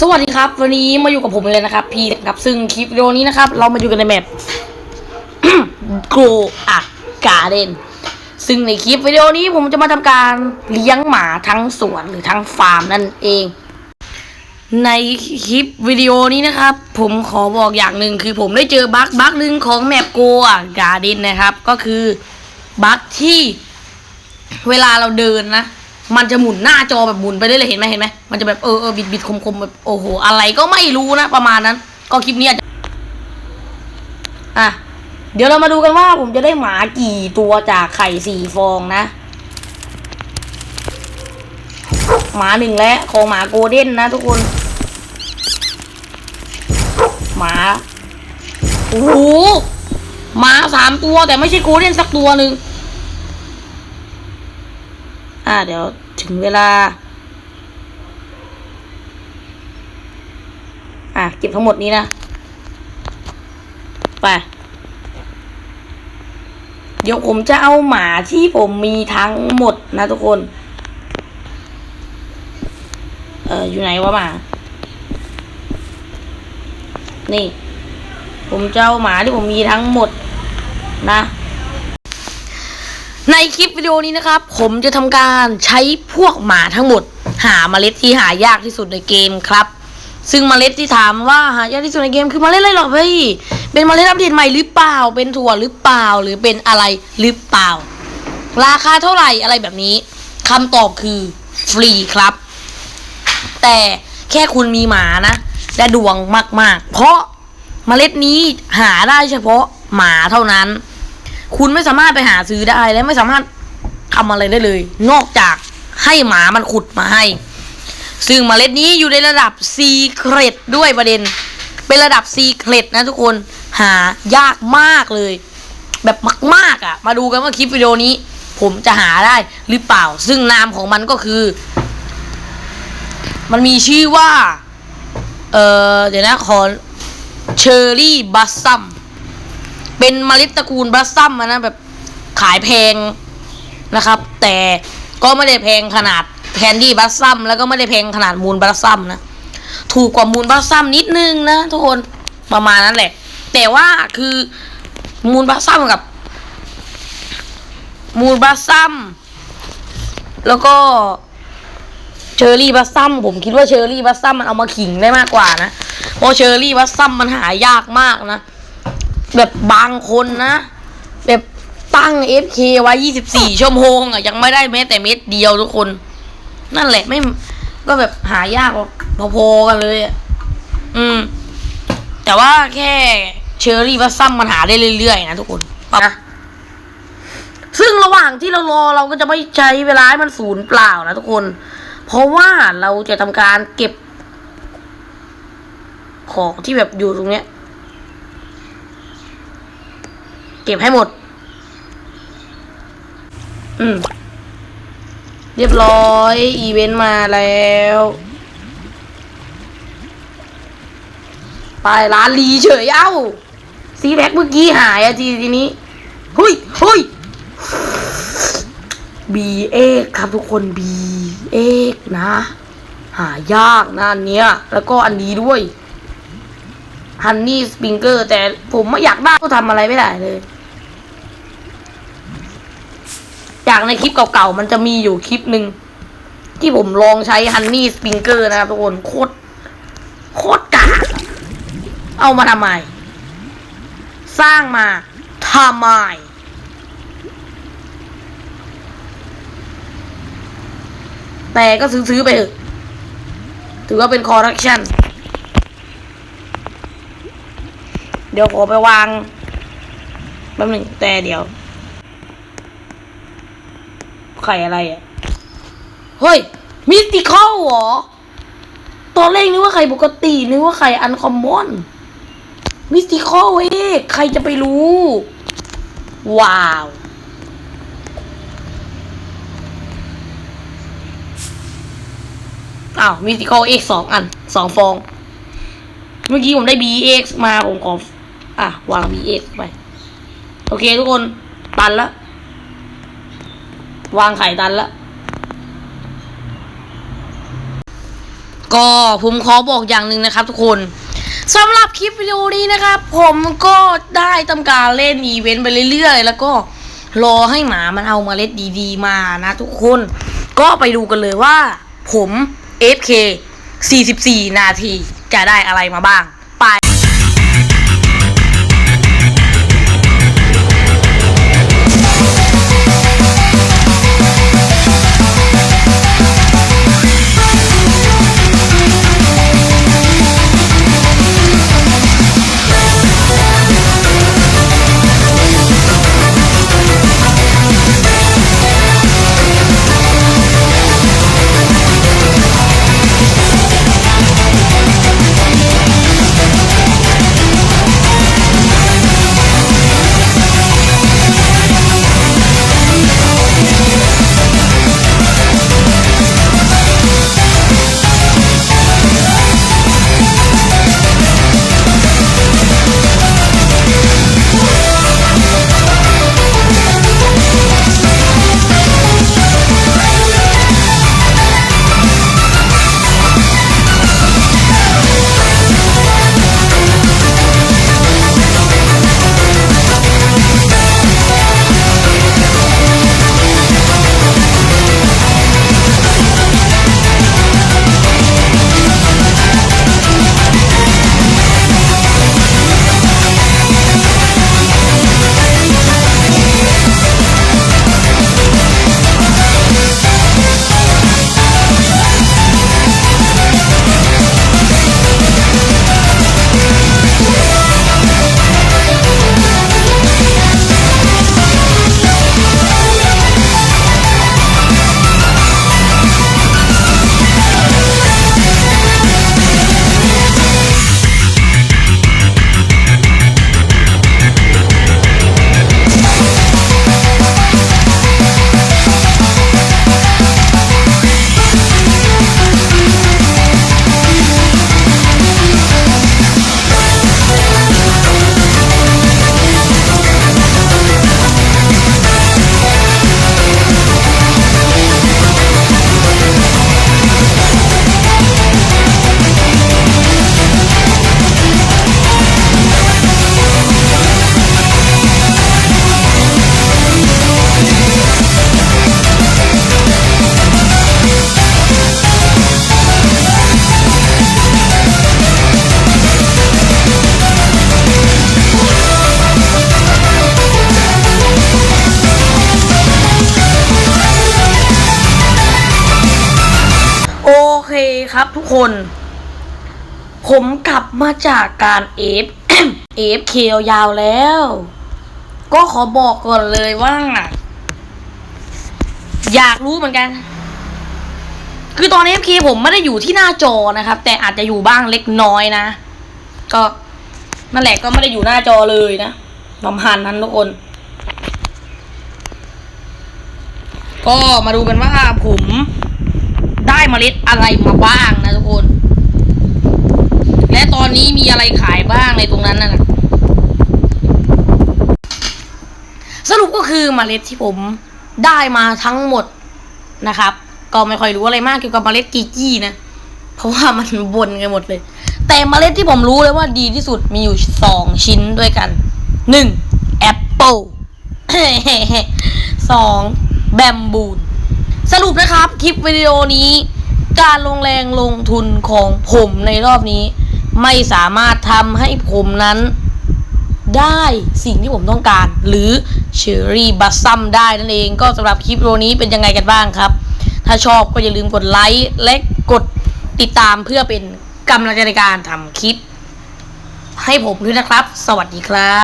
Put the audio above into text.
สวัสดีครับ วันนี้มาอยู่กับผมเลยนะครับ พีนะครับ ซึ่งคลิปวิดีโอนี้นะครับ เรามาอยู่กันในแมป Grow a Garden ซึ่งในคลิปวิดีโอนี้ผมจะมาทำการเลี้ยงหมาทั้งสวนหรือทั้งฟาร์มนั่นเอง ในคลิปวิดีโอนี้นะครับ ผมขอบอกอย่างหนึ่งคือผมได้เจอบั๊กบั๊กหนึ่งของแมป Grow a Garden นะครับ ก็คือบั๊กที่เวลาเราเดินนะ มันจะหมุนหน้าจอแบบหมุนไปเรื่อยๆเห็นไหมเห็นไหมมันจะแบบเออเออบิดบิดคมคมแบบโอ้โหอะไรก็ไม่รู้นะประมาณนั้น ก็คลิปนี้อะเดี๋ยวเรามาดูกันว่าผมจะได้หมากี่ตัวจากไข่สี่ฟองนะ หมาหนึ่งและของหมาโกลเด้นนะทุกคน หมาโอ้โหหมาสามตัวแต่ไม่ใช่โกลเด้นสักตัวหนึ่ง เดี๋ยวถึงเวลา อะ เก็บทั้งหมดนี้นะ ไป เดี๋ยวผมจะเอาหมาที่ผมมีทั้งหมดนะทุกคน เอออยู่ไหนวะหมา นี่ ผมจะเอาหมาที่ผมมีทั้งหมดนะ ในคลิปวิดีโอนี้นะครับ ผมจะทำการใช้พวกหมาทั้งหมด หาเมล็ดที่หายากที่สุดในเกมครับ ซึ่งเมล็ดที่ถามว่าหายากที่สุดในเกมคือเมล็ดอะไรหรอพี่เป็นเมล็ดอัปเดตใหม่หรือเปล่า เป็นถั่วหรือเปล่า หรือเป็นอะไรหรือเปล่า ราคาเท่าไหร่อะไรแบบนี้คำตอบคือฟรีครับ แต่แค่คุณมีหมานะและดวงมาก ๆ เพราะเมล็ดนี้หาได้เฉพาะหมาเท่านั้น คุณไม่สามารถไปหาซื้อได้และไม่สามารถทำอะไรได้เลย นอกจากให้หมามันขุดมาให้ ซึ่งเมล็ดนี้อยู่ในระดับซีเครตด้วยประเด็น เป็นระดับซีเครตนะทุกคนหายากมากเลย แบบมากๆอะ มาดูกันว่าคลิปวิดีโอนี้ ผมจะหาได้หรือเปล่า ซึ่งนามของมันก็คือ มันมีชื่อว่า เออเดี๋ยวนะขอเชอร์รี่บัสซัม เป็นเมล็ดตระกูลบลัสซัมนะแบบขายแพงนะครับ แต่ก็ไม่ได้แพงขนาดแคนดี้บลัสซัมแล้วก็ไม่ได้แพงขนาดมูลบลัสซัมนะ ถูกกว่ามูลบลัสซัมนิดนึงนะทุกคนประมาณนั้นแหละ แต่ว่าคือมูลบลัสซัมกับ มูลบลัสซัมแล้วก็เชอร์รี่บัสซัมผมคิดว่าเชอร์รี่บัสซัมมันเอามาขิงได้มากกว่านะเพราะเชอร์รี่บัสซัมมันหายากมากนะ แบบบางคนนะ แบบตั้ง FK ไว้ 24 ชั่วโมงอะ ยังไม่ได้แม้แต่เม็ดเดียวทุกคน นั่นแหละไม่ก็แบบหายากพอๆกันเลยอืม แต่ว่าแค่เชอร์รี่วัสซัมมันหาได้เรื่อยๆนะทุกคนนะซึ่งระหว่างที่เรารอเราก็จะไม่ใช้เวลาให้มันศูนย์เปล่านะทุกคน เพราะว่าเราจะทำการเก็บ ของที่แบบอยู่ตรงเนี้ย เก็บให้หมด อืม เรียบร้อย อีเวนต์มาแล้ว ไปร้านลีเฉยเอ้า ซีแบ็กเมื่อกี้หายอะทีทีนี้เฮ้ยเฮ้ยบีเอกครับทุกคนบีเอกนะ หายากนะอันเนี้ย แล้วก็อันนี้ด้วยฮันนี่สปริงเกอร์แต่ผมไม่อยากได้ก็ทำอะไรไม่ได้เลย จากในคลิปเก่าๆ มันจะมีอยู่คลิปหนึ่งที่ผมลองใช้ฮันนี่สปริงเกอร์นะครับทุกคนโคตรโคตรกากเอามาทำไม สร้างมาทำไมแต่ก็ซื้อๆไปเถอะ ถือว่าเป็นคอร์รัคชันเดี๋ยวขอไปวางแป๊บหนึ่งแต่เดี๋ยว ไข่อะไรอะ เฮ้ย มิสติคอลเหรอ ตอนแรกนึกว่าไข่ปกติ นึกว่าไข่อันคอมมอน มิสติคอลเอ้ใครจะไปรู้ ว้าว อ้าว มิสติคอลเอ็กสองอันสองฟอง เมื่อกี้ผมได้ BX มาผมขออะ วาง BX ไป โอเคทุกคน ตันแล้ว วางไข่ตันแล้วก็ผมขอบอกอย่างหนึ่งนะครับทุกคนสำหรับคลิปวิดีโอนี้นะครับ ผมก็ได้ทำการเล่นอีเวนต์ไปเรื่อยๆ แล้วก็รอให้หมามันเอาเมาเล็ดดีๆ มานะทุกคน ก็ไปดูกันเลยว่าผม FK 44 นาทีจะได้อะไรมาบ้าง ครับทุกคน ผมกลับมาจากการเอฟเอฟเคยาวแล้ว ก็ขอบอกก่อนเลยว่า อยากรู้เหมือนกัน คือตอน FK ผมไม่ได้อยู่ที่หน้าจอนะครับ แต่อาจจะอยู่บ้างเล็กน้อยนะ ก็นั่นแหละก็ไม่ได้อยู่หน้าจอเลยนะประมาณนั้นทุกคน ก็มาดูกันว่าผม เมล็ดอะไรมาบ้างนะทุกคน และตอนนี้มีอะไรขายบ้างในตรงนั้นน่ะสรุปก็คือเมล็ดที่ผมได้มาทั้งหมดนะครับ ก็ไม่ค่อยรู้อะไรมากเกี่ยวกับเมล็ดกีกี้นะ เพราะว่ามันบนกันหมดเลย แต่เมล็ดที่ผมรู้เลยว่าดีที่สุดมีอยู่สองชิ้นด้วยกันหนึ่งแอปเปิลสองแบมบูนสรุปนะครับ คลิปวิดีโอนี้ การลงแรงลงทุนของผมในรอบนี้ ไม่สามารถทำให้ผมนั้น ได้สิ่งที่ผมต้องการ หรือเชอรี่บัสซัมได้นั่นเอง ก็สำหรับคลิปโอนี้เป็นยังไงกันบ้างครับ ถ้าชอบก็อย่าลืมกดไลค์และกดติดตามเพื่อเป็นกำลังใจในการทำคลิป ให้ผมด้วยนะครับ สวัสดีครับ